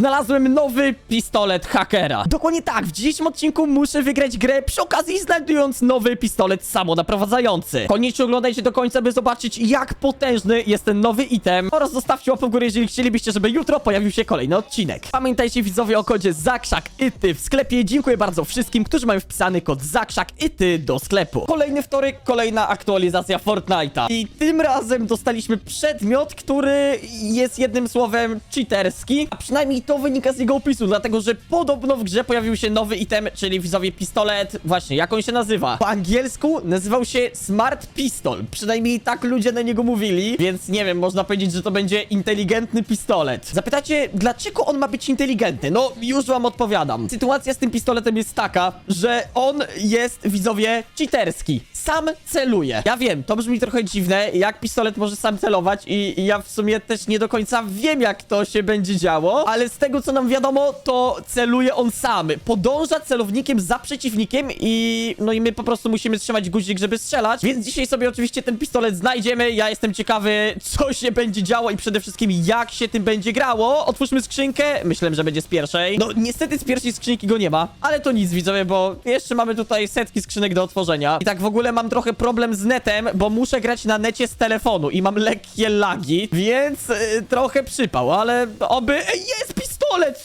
Znalazłem nowy pistolet hakera. Dokładnie tak, w dzisiejszym odcinku muszę wygrać grę przy okazji znajdując nowy pistolet samonaprowadzający. Koniecznie oglądajcie do końca, by zobaczyć jak potężny jest ten nowy item oraz zostawcie łapę w górę, jeżeli chcielibyście, żeby jutro pojawił się kolejny odcinek. Pamiętajcie widzowie o kodzie ZAKSZAK ITY w sklepie. Dziękuję bardzo wszystkim, którzy mają wpisany kod ZAKSZAK ITY do sklepu. Kolejny wtorek, kolejna aktualizacja Fortnite'a. I tym razem dostaliśmy przedmiot, który jest jednym słowem cheaterski, a przynajmniej to wynika z jego opisu, dlatego że podobno w grze pojawił się nowy item, czyli widzowie pistolet, właśnie, jak on się nazywa? Po angielsku nazywał się Smart Pistol, przynajmniej tak ludzie na niego mówili, więc nie wiem, można powiedzieć, że to będzie inteligentny pistolet. Zapytacie, dlaczego on ma być inteligentny? No, już wam odpowiadam. Sytuacja z tym pistoletem jest taka, że on jest, widzowie, cheaterski. Sam celuje. Ja wiem, to brzmi trochę dziwne, jak pistolet może sam celować i, i ja w sumie też nie do końca wiem, jak to się będzie działo, ale z tego, co nam wiadomo, to celuje on sam. Podąża celownikiem za przeciwnikiem i no i my po prostu musimy trzymać guzik, żeby strzelać, więc dzisiaj sobie oczywiście ten pistolet znajdziemy. Ja jestem ciekawy, co się będzie działo i przede wszystkim, jak się tym będzie grało. Otwórzmy skrzynkę. Myślę, że będzie z pierwszej. No, niestety z pierwszej skrzynki go nie ma, ale to nic, widzowie, bo jeszcze mamy tutaj setki skrzynek do otworzenia. I tak w ogóle mam trochę problem z netem, bo muszę grać na necie z telefonu i mam lekkie lagi, więc y, trochę przypał, ale oby... Ej, jest pistolet!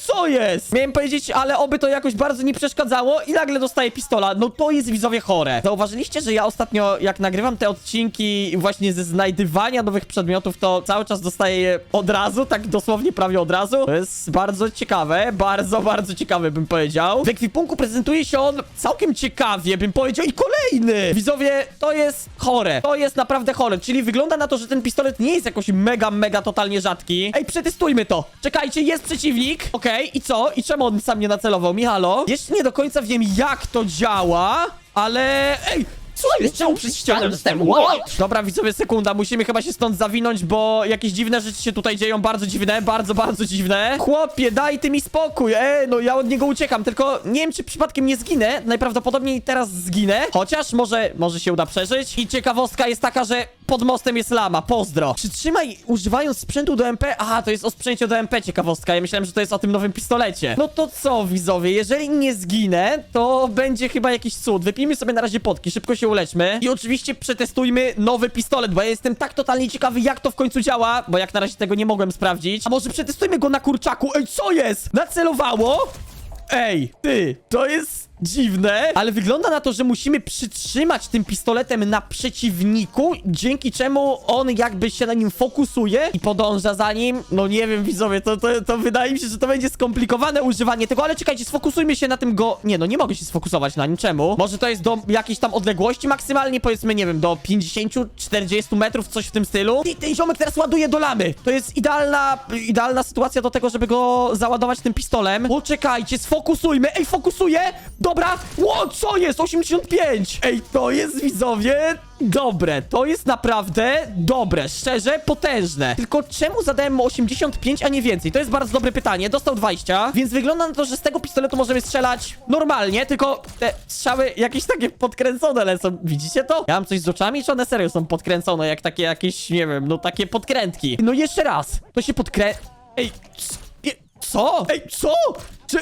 Co jest? Miałem powiedzieć, ale oby to jakoś bardzo nie przeszkadzało i nagle dostaję pistola. No to jest widzowie chore. Zauważyliście, że ja ostatnio, jak nagrywam te odcinki właśnie ze znajdywania nowych przedmiotów, to cały czas dostaję je od razu, tak dosłownie prawie od razu. To jest bardzo ciekawe, bardzo, bardzo ciekawe bym powiedział. W ekwipunku prezentuje się on całkiem ciekawie, bym powiedział. I kolejny! Widzowie, to jest chore. To jest naprawdę chore, czyli wygląda na to, że ten pistolet nie jest jakoś mega, mega totalnie rzadki. Ej, przetestujmy to. Czekajcie, jest przeciwnik. Okej, i co? I czemu on sam nie nacelował? Michalo? Jeszcze nie do końca wiem, jak to działa, ale... Ej! Co jest? Czemu ścianę dostałem? What? Dobra, widzowie, sekunda, musimy chyba się stąd zawinąć, bo jakieś dziwne rzeczy się tutaj dzieją, bardzo dziwne, bardzo, bardzo dziwne. Chłopie, daj ty mi spokój, ej, no ja od niego uciekam, tylko nie wiem, czy przypadkiem nie zginę, najprawdopodobniej teraz zginę, chociaż może, może się uda przeżyć. I ciekawostka jest taka, że pod mostem jest lama, pozdro. Przytrzymaj używając sprzętu do MP. Aha, to jest o sprzęcie do MP ciekawostka. Ja myślałem, że to jest o tym nowym pistolecie. No to co, widzowie, jeżeli nie zginę, to będzie chyba jakiś cud. Wypijmy sobie na razie potki, szybko się uleczmy. I oczywiście przetestujmy nowy pistolet, bo ja jestem tak totalnie ciekawy, jak to w końcu działa, bo jak na razie tego nie mogłem sprawdzić. A może przetestujmy go na kurczaku? Ej, co jest? Nacelowało? Ej, ty, to jest dziwne, ale wygląda na to, że musimy przytrzymać tym pistoletem na przeciwniku, dzięki czemu on jakby się na nim fokusuje i podąża za nim. No nie wiem, widzowie, to, to, to wydaje mi się, że to będzie skomplikowane używanie tego, ale czekajcie, sfokusujmy się na tym go... Nie, no nie mogę się sfokusować na nim, czemu? Może to jest do jakiejś tam odległości maksymalnie, powiedzmy, nie wiem, do 50-40 metrów, coś w tym stylu. I ten ziomek teraz ładuje do lamy. To jest idealna, idealna sytuacja do tego, żeby go załadować tym pistolem. Poczekajcie, sfokusujmy. Ej, fokusuję! Dobra! Ło, co jest? 85! Ej, to jest, widzowie, dobre. To jest naprawdę dobre, szczerze, potężne. Tylko czemu zadałem mu 85, a nie więcej? To jest bardzo dobre pytanie. Dostał 20, więc wygląda na to, że z tego pistoletu możemy strzelać normalnie, tylko te strzały jakieś takie podkręcone lecą. Widzicie to? Ja mam coś z oczami, czy one serio są podkręcone, jak takie jakieś, nie wiem, no takie podkrętki. No jeszcze raz. To się podkrę... Ej, co? Ej, co? Czy...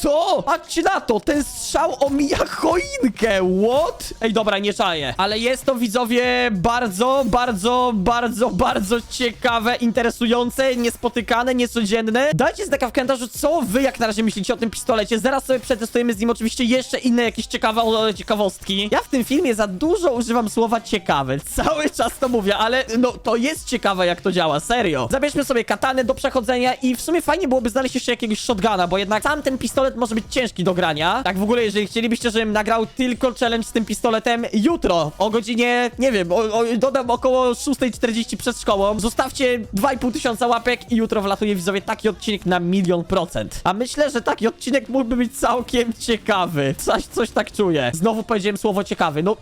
Co? Patrzcie na to, ten strzał omija choinkę, what? Ej, dobra, nie czaję. Ale jest to, widzowie, bardzo, bardzo, bardzo, bardzo ciekawe, interesujące, niespotykane, niecodzienne. Dajcie znaka w komentarzu, co wy jak na razie myślicie o tym pistolecie. Zaraz sobie przetestujemy z nim oczywiście jeszcze inne jakieś ciekawe ciekawostki. Ja w tym filmie za dużo używam słowa ciekawe. Cały czas to mówię, ale no, to jest ciekawe, jak to działa, serio. Zabierzmy sobie katanę do przechodzenia i w sumie fajnie byłoby znaleźć jeszcze jakiegoś shotguna, bo jednak sam ten pistolet może być ciężki do grania. Tak w ogóle, jeżeli chcielibyście, żebym nagrał tylko challenge z tym pistoletem jutro o godzinie, nie wiem, o, o, dodam około 6.40 przed szkołą, zostawcie 2,5 tysiąca łapek i jutro wlatuje widzowie taki odcinek na milion procent. A myślę, że taki odcinek mógłby być całkiem ciekawy. Coś, coś tak czuję. Znowu powiedziałem słowo ciekawy. No,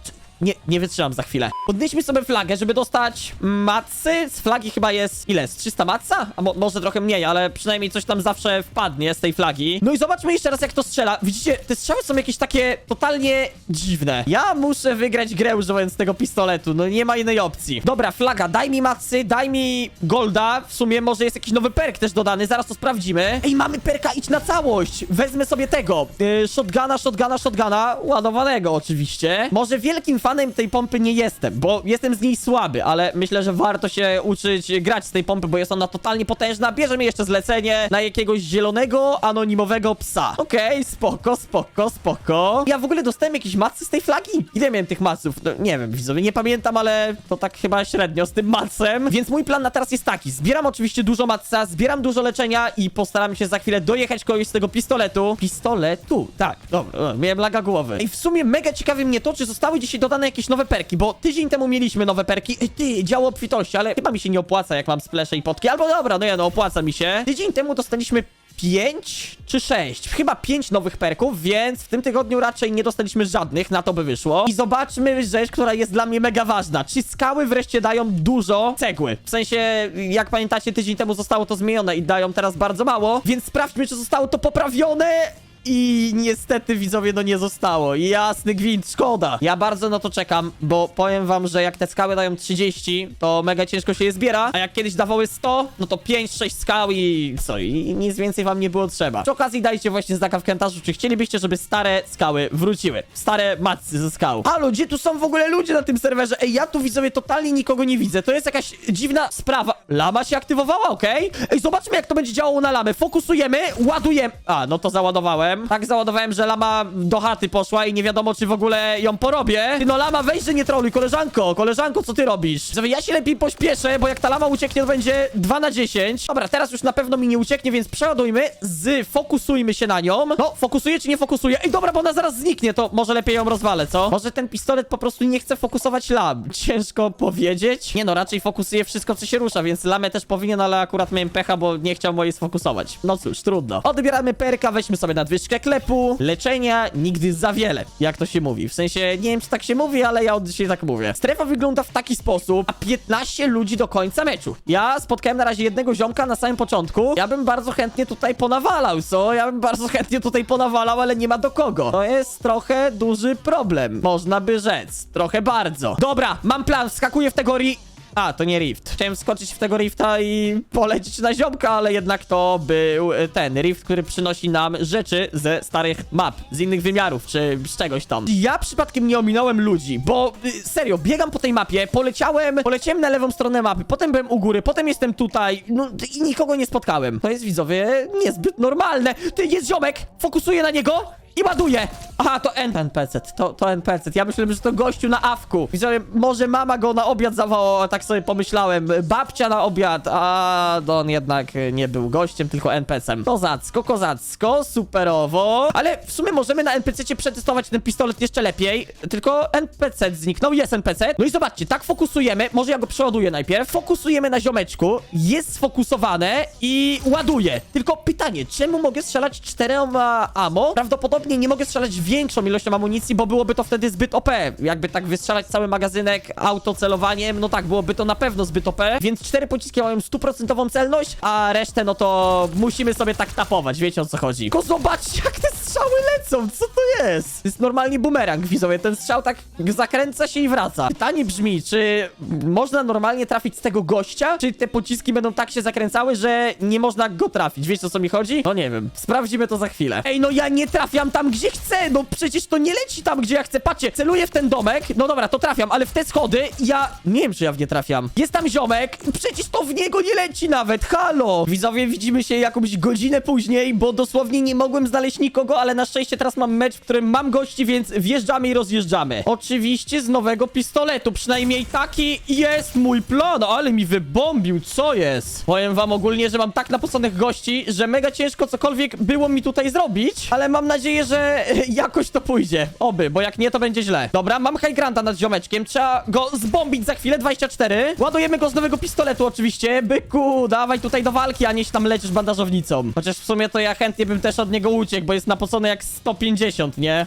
Nie, nie wytrzymam za chwilę. Podnieśmy sobie flagę, żeby dostać macy. Z flagi chyba jest, ile? Z 300 maca? A mo może trochę mniej, ale przynajmniej coś tam zawsze wpadnie z tej flagi. No i zobaczmy jeszcze raz, jak to strzela. Widzicie, te strzały są jakieś takie totalnie dziwne. Ja muszę wygrać grę używając tego pistoletu, no nie ma innej opcji. Dobra, flaga, daj mi macy, daj mi golda. W sumie może jest jakiś nowy perk też dodany, zaraz to sprawdzimy. Ej, mamy perka, idź na całość. Wezmę sobie tego. Yy, shotguna, shotguna, shotguna. Ładowanego oczywiście. Może wielkim fanem tej pompy nie jestem, bo jestem z niej słaby, ale myślę, że warto się uczyć grać z tej pompy, bo jest ona totalnie potężna. Bierzemy jeszcze zlecenie na jakiegoś zielonego, anonimowego psa. Okej, spoko, spoko, spoko. Ja w ogóle dostałem jakieś macy z tej flagi? Ile miałem tych maców? No, nie wiem, widzowie, nie pamiętam, ale to tak chyba średnio z tym macem. Więc mój plan na teraz jest taki. Zbieram oczywiście dużo maca, zbieram dużo leczenia i postaram się za chwilę dojechać kogoś z tego pistoletu. Pistoletu? Tak, dobra, miałem laga głowy. I w sumie mega ciekawi mnie to, czy zostały dzisiaj dodane jakieś nowe perki, bo tydzień temu mieliśmy nowe perki. Ej, ty, działo obfitości, ale chyba mi się nie opłaca, jak mam splesze i potki. Albo dobra, no ja, no opłaca mi się. Tydzień temu dostaliśmy 5 czy 6? Chyba 5 nowych perków, więc w tym tygodniu raczej nie dostaliśmy żadnych, na to by wyszło. I zobaczmy rzecz, która jest dla mnie mega ważna. Czy skały wreszcie dają dużo cegły? W sensie, jak pamiętacie, tydzień temu zostało to zmienione i dają teraz bardzo mało, więc sprawdźmy, czy zostało to poprawione. I niestety widzowie no nie zostało. Jasny gwint, szkoda. Ja bardzo na to czekam, bo powiem wam, że jak te skały dają 30, to mega ciężko się je zbiera, a jak kiedyś dawały 100, no to 5-6 skał i co, i nic więcej wam nie było trzeba. Przy okazji dajcie właśnie znaka w komentarzu, czy chcielibyście, żeby stare skały wróciły. Stare macy ze skał. A ludzie, tu są w ogóle ludzie na tym serwerze. Ej, ja tu widzowie totalnie nikogo nie widzę. To jest jakaś dziwna sprawa. Lama się aktywowała, okej? Ej, zobaczmy jak to będzie działało na lamę. Fokusujemy, ładujemy. A, no to załadowałem. Tak załadowałem, że lama do chaty poszła i nie wiadomo, czy w ogóle ją porobię. Ty no lama, weź, że nie troluj, koleżanko. Koleżanko, co ty robisz? Żeby ja się lepiej pośpieszę, bo jak ta lama ucieknie, to będzie 2 na 10. Dobra, teraz już na pewno mi nie ucieknie, więc przeładujmy. Zfokusujmy się na nią. No, fokusuje czy nie fokusuje? Ej, dobra, bo ona zaraz zniknie, to może lepiej ją rozwalę, co? Może ten pistolet po prostu nie chce fokusować lam. Ciężko powiedzieć. Nie no, raczej fokusuje wszystko, co się rusza, więc lamę też powinien, ale akurat miałem pecha, bo nie chciał mojej sfokusować. No cóż, trudno. Odbieramy perka, weźmy sobie nadwyżkę klepu. Leczenia nigdy za wiele, jak to się mówi. W sensie, nie wiem, czy tak się mówi, ale ja od dzisiaj tak mówię. Strefa wygląda w taki sposób, a 15 ludzi do końca meczu. Ja spotkałem na razie jednego ziomka na samym początku. Ja bym bardzo chętnie tutaj ponawalał, co? Ja bym bardzo chętnie tutaj ponawalał, ale nie ma do kogo. To jest trochę duży problem, można by rzec. Trochę bardzo. Dobra, mam plan, wskakuję w tego ri... A, to nie rift. Chciałem skoczyć w tego rifta i polecieć na ziomka, ale jednak to był e, ten rift, który przynosi nam rzeczy ze starych map, z innych wymiarów, czy z czegoś tam. Ja przypadkiem nie ominąłem ludzi, bo y, serio, biegam po tej mapie, poleciałem, poleciałem na lewą stronę mapy, potem byłem u góry, potem jestem tutaj, no i nikogo nie spotkałem. To jest, widzowie, niezbyt normalne. Ty, jest ziomek, fokusuję na niego, i ładuje! Aha, to N NPC, to, to NPC. Ja myślałem, że to gościu na awku. Widzowie, może mama go na obiad zawołała, tak sobie pomyślałem. Babcia na obiad, a on jednak nie był gościem, tylko NPC-em. Kozacko, kozacko, superowo. Ale w sumie możemy na NPC-cie przetestować ten pistolet jeszcze lepiej. Tylko NPC zniknął, jest NPC. No i zobaczcie, tak fokusujemy. Może ja go przeładuję najpierw. Fokusujemy na ziomeczku, jest sfokusowane i ładuje. Tylko pytanie, czemu mogę strzelać czterema ammo? Prawdopodobnie nie mogę strzelać większą ilością amunicji, bo byłoby to wtedy zbyt OP. Jakby tak wystrzelać cały magazynek autocelowaniem, no tak, byłoby to na pewno zbyt OP. Więc cztery pociski mają stuprocentową celność, a resztę no to musimy sobie tak tapować, wiecie o co chodzi. Tylko zobaczcie, jak te strzały lecą, co to jest? To jest normalnie bumerang, widzowie, ten strzał tak zakręca się i wraca. Pytanie brzmi, czy można normalnie trafić z tego gościa, czy te pociski będą tak się zakręcały, że nie można go trafić, wiecie o co mi chodzi? No nie wiem, sprawdzimy to za chwilę. Ej, no ja nie trafiam tam, gdzie chcę, no przecież to nie leci tam, gdzie ja chcę, patrzcie, celuję w ten domek, no dobra, to trafiam, ale w te schody ja, nie wiem, czy ja w nie trafiam. Jest tam ziomek, przecież to w niego nie leci nawet, halo! Widzowie, widzimy się jakąś godzinę później, bo dosłownie nie mogłem znaleźć nikogo, ale na szczęście teraz mam mecz, w którym mam gości, więc wjeżdżamy i rozjeżdżamy. Oczywiście z nowego pistoletu, przynajmniej taki jest mój plan, ale mi wybombił, co jest? Powiem wam ogólnie, że mam tak napoconych gości, że mega ciężko cokolwiek było mi tutaj zrobić, ale mam nadzieję, że jakoś to pójdzie. Oby, bo jak nie, to będzie źle. Dobra, mam high granta nad ziomeczkiem, trzeba go zbombić za chwilę, 24. Ładujemy go z nowego pistoletu oczywiście. Byku, dawaj tutaj do walki, a nie się tam lecisz bandażownicą. Chociaż w sumie to ja chętnie bym też od niego uciekł, bo jest napocony jak 150, nie?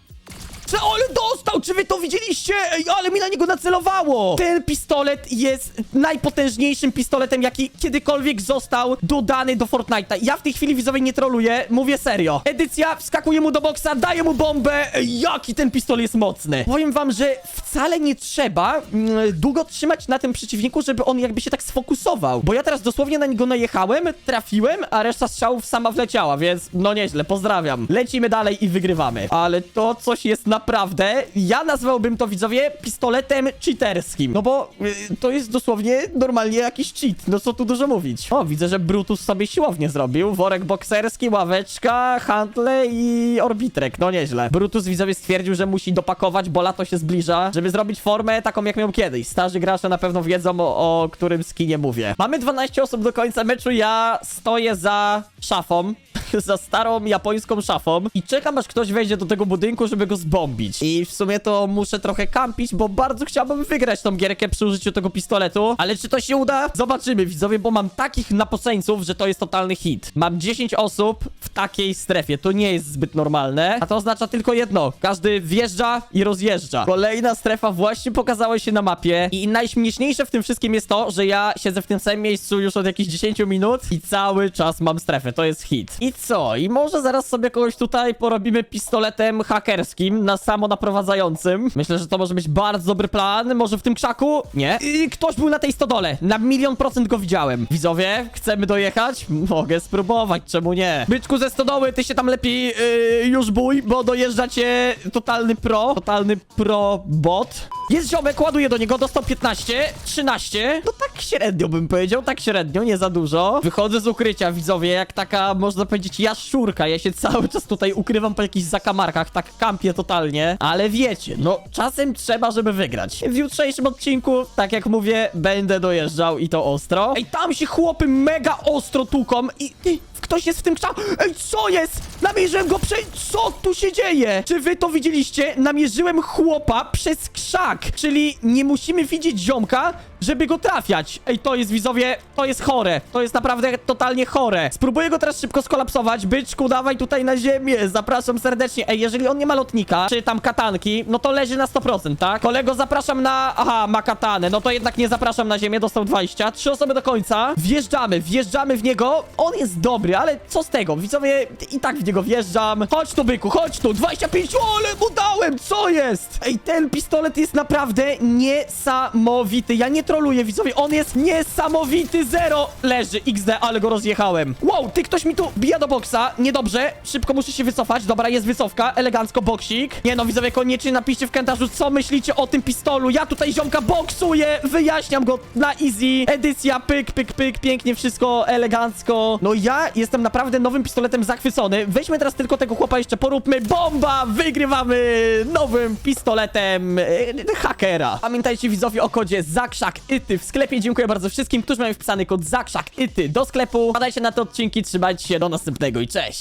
Czy ale dostał! Czy wy to widzieliście? Ej, ale mi na niego nacelowało! Ten pistolet jest najpotężniejszym pistoletem, jaki kiedykolwiek został dodany do Fortnite'a. Ja w tej chwili widzowie nie troluję, mówię serio. Edycja wskakuje mu do boksa, daje mu bombę. Ej, jaki ten pistolet jest mocny. Powiem wam, że wcale nie trzeba mm, długo trzymać na tym przeciwniku, żeby on jakby się tak sfokusował. Bo ja teraz dosłownie na niego najechałem, trafiłem, a reszta strzałów sama wleciała, więc no nieźle, pozdrawiam. Lecimy dalej i wygrywamy. Ale to coś jest naprawdę, ja nazwałbym to widzowie pistoletem cheaterskim. No bo y, to jest dosłownie normalnie jakiś cheat, no co tu dużo mówić. O, widzę, że Brutus sobie siłownię zrobił. Worek bokserski, ławeczka, handle i orbitrek, no nieźle. Brutus widzowie stwierdził, że musi dopakować, bo lato się zbliża, żeby zrobić formę taką jak miał kiedyś. Starzy gracze na pewno wiedzą o, o którym skinie mówię. Mamy 12 osób do końca meczu, ja stoję za szafą. za starą japońską szafą i czekam aż ktoś wejdzie do tego budynku, żeby go zbombić. I w sumie to muszę trochę kampić, bo bardzo chciałbym wygrać tą gierkę przy użyciu tego pistoletu. Ale czy to się uda? Zobaczymy widzowie, bo mam takich napoceńców, że to jest totalny hit. Mam 10 osób w takiej strefie. To nie jest zbyt normalne, a to oznacza tylko jedno. Każdy wjeżdża i rozjeżdża. Kolejna strefa właśnie pokazała się na mapie i najśmieszniejsze w tym wszystkim jest to, że ja siedzę w tym samym miejscu już od jakichś 10 minut i cały czas mam strefę. To jest hit. I co? I może zaraz sobie kogoś tutaj porobimy pistoletem hakerskim na samo naprowadzającym. Myślę, że to może być bardzo dobry plan. Może w tym krzaku? Nie. I ktoś był na tej stodole. Na milion procent go widziałem. Widzowie, chcemy dojechać? Mogę spróbować, czemu nie? Byczku ze stodoły, ty się tam lepiej yy, już bój, bo dojeżdża cię totalny pro. Totalny pro bot. Jest ziomek, ładuję do niego, dostał 15, 13. No tak średnio bym powiedział, tak średnio, nie za dużo. Wychodzę z ukrycia, widzowie, jak taka, można powiedzieć, jaszczurka. Ja się cały czas tutaj ukrywam po jakichś zakamarkach, tak kampię totalnie. Ale wiecie, no czasem trzeba, żeby wygrać. W jutrzejszym odcinku, tak jak mówię, będę dojeżdżał i to ostro. Ej, tam się chłopy mega ostro tuką i... i Ktoś jest w tym krzaku. Ej, co jest? Namierzyłem go przez... Co tu się dzieje? Czy wy to widzieliście? Namierzyłem chłopa przez krzak. Czyli nie musimy widzieć ziomka, żeby go trafiać. Ej, to jest, widzowie, to jest chore. To jest naprawdę totalnie chore. Spróbuję go teraz szybko skolapsować. Byczku, dawaj tutaj na ziemię. Zapraszam serdecznie. Ej, jeżeli on nie ma lotnika, czy tam katanki, no to leży na 100%, tak? Kolego, zapraszam na... Aha, ma katanę. No to jednak nie zapraszam na ziemię. Dostał 20. Trzy osoby do końca. Wjeżdżamy, wjeżdżamy w niego. On jest dobry, ale co z tego? Widzowie, i tak w niego wjeżdżam. Chodź tu, byku, chodź tu. 25, o, ale mu dałem. Co jest? Ej, ten pistolet jest naprawdę niesamowity. Ja nie troluję, widzowie. On jest niesamowity. Zero. Leży, XD, ale go rozjechałem. Wow, ty ktoś mi tu bija do boksa. Niedobrze. Szybko muszę się wycofać. Dobra, jest wycofka. Elegancko, boksik. Nie no, widzowie, koniecznie napiszcie w komentarzu, co myślicie o tym pistolu. Ja tutaj ziomka boksuję. Wyjaśniam go na easy. Edycja, pyk, pyk, pyk. Pięknie wszystko, elegancko. No ja jestem naprawdę nowym pistoletem zachwycony. Weźmy teraz tylko tego chłopa jeszcze poróbmy. Bomba! Wygrywamy nowym pistoletem e, hakera. Pamiętajcie widzowie o kodzie ZAKRZAK ITY w sklepie. Dziękuję bardzo wszystkim, którzy mają wpisany kod ZAKRZAK ITY do sklepu. Padajcie na te odcinki, trzymajcie się, do następnego i cześć!